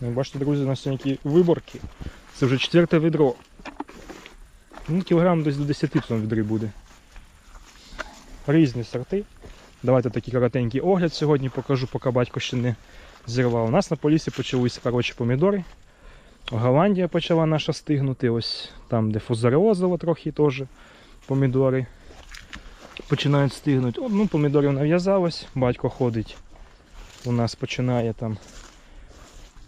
Ну, бачите, друзі, у нас сьогодні виборки. Це вже четверте відро. Ну, кілограм десь до 10 в цьому відрі буде. Різні сорти. Давайте такий коротенький огляд сьогодні покажу, поки батько ще не зірвав. У нас на полісі почалися коротше, помідори. Голландія почала наша стигнути. Ось там, де фузареозово трохи теж помідори починають стигнути. О, ну, помідорів нав'язалось, батько ходить. У нас починає там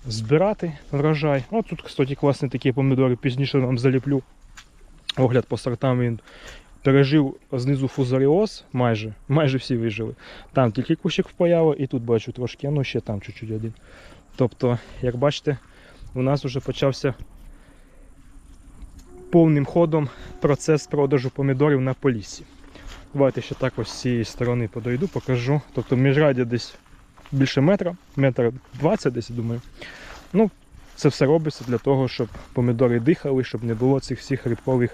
збирати врожай. О, тут, кстати, класні такі помідори. Пізніше вам заліплю огляд по сортам. Він пережив знизу фузаріоз, майже, майже всі вижили. Там тільки кущик впаяло, і тут бачу трошки, ну ще там чуть-чуть один. Тобто, як бачите, у нас вже почався повним ходом процес продажу помідорів на полісі. Давайте ще так ось з цієї сторони подойду, покажу. Тобто міжрадя десь більше метра, метр 20 десь, думаю. Ну, це все робиться для того, щоб помідори дихали, щоб не було цих всіх грибкових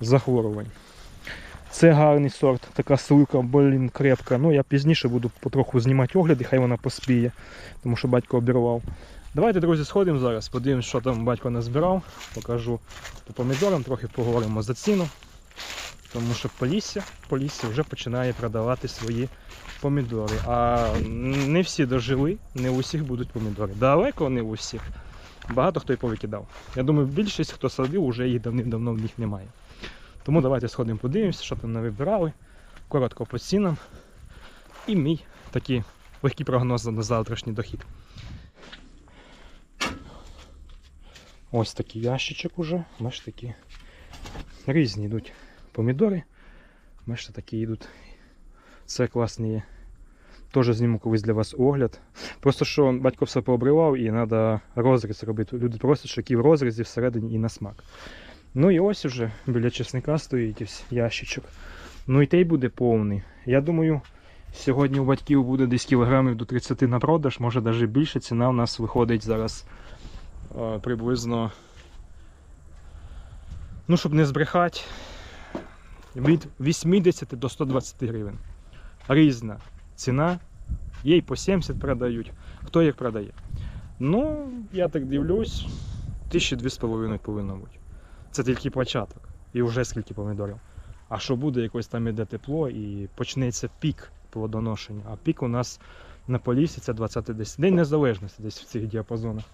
захворювань. Це гарний сорт, така сливка, блін, крепка. Ну, я пізніше буду потроху знімати огляди, хай вона поспіє, тому що батько обірвав. Давайте, друзі, сходимо зараз, подивимось, що там батько назбирав. Покажу по помідорам, трохи поговоримо за ціну. Тому що Полісся, Полісся вже починає продавати свої помідори. А не всі дожили, не у всіх будуть помідори. Далеко не у всіх. Багато хто і повикидав. Я думаю, більшість, хто садив, вже їх давним-давно в них немає. Тому давайте сходимо подивимося, що там навибирали. Коротко по цінам. І мій такий легкий прогноз на завтрашній дохід. Ось такий ящичок уже. Бачите, такі різні йдуть помідори. Бачите, такі йдуть. Це класні є. Теж зніму колись для вас огляд. Просто що батько все пообривав і треба розріз робити. Люди просять, що які в розрізі всередині і на смак. Ну і ось уже біля чесника стоїть ось ящичок. Ну і той буде повний. Я думаю, сьогодні у батьків буде десь кілограмів до 30 на продаж, може навіть більше. Ціна у нас виходить зараз е, приблизно. Ну, щоб не збрехати, від 80 до 120 гривень. Різна ціна. Є й по 70 продають. Хто їх продає? Ну, я так дивлюсь, тисячі дві з половиною повинно бути. Це тільки початок. І вже скільки помідорів. А що буде, якось там іде тепло і почнеться пік плодоношення. А пік у нас на полісі це 20 десь. День незалежності десь в цих діапазонах.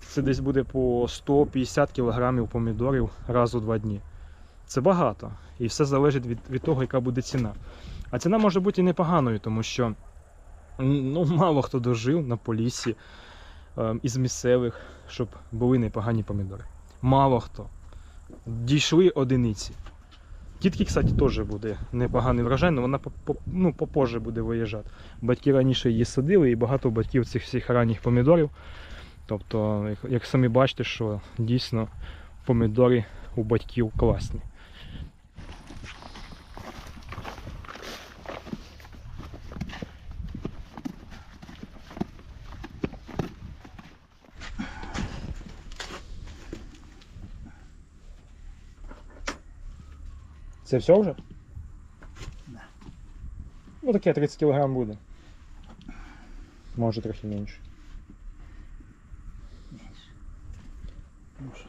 Це десь буде по 150 кг помідорів раз у два дні. Це багато. І все залежить від, від того, яка буде ціна. А ціна може бути і непоганою, тому що ну, мало хто дожив на полісі е, із місцевих, щоб були непогані помідори. Мало хто. Дійшли одиниці. Тітки, кстати, теж буде непоганий врожай, але вона ну, попозже буде виїжджати. Батьки раніше її садили, і багато батьків цих всіх ранніх помідорів. Тобто, як самі бачите, що дійсно помідори у батьків класні. Це все вже? Да. Ну таке 30 кг буде. Може трохи менше. Менше. Може.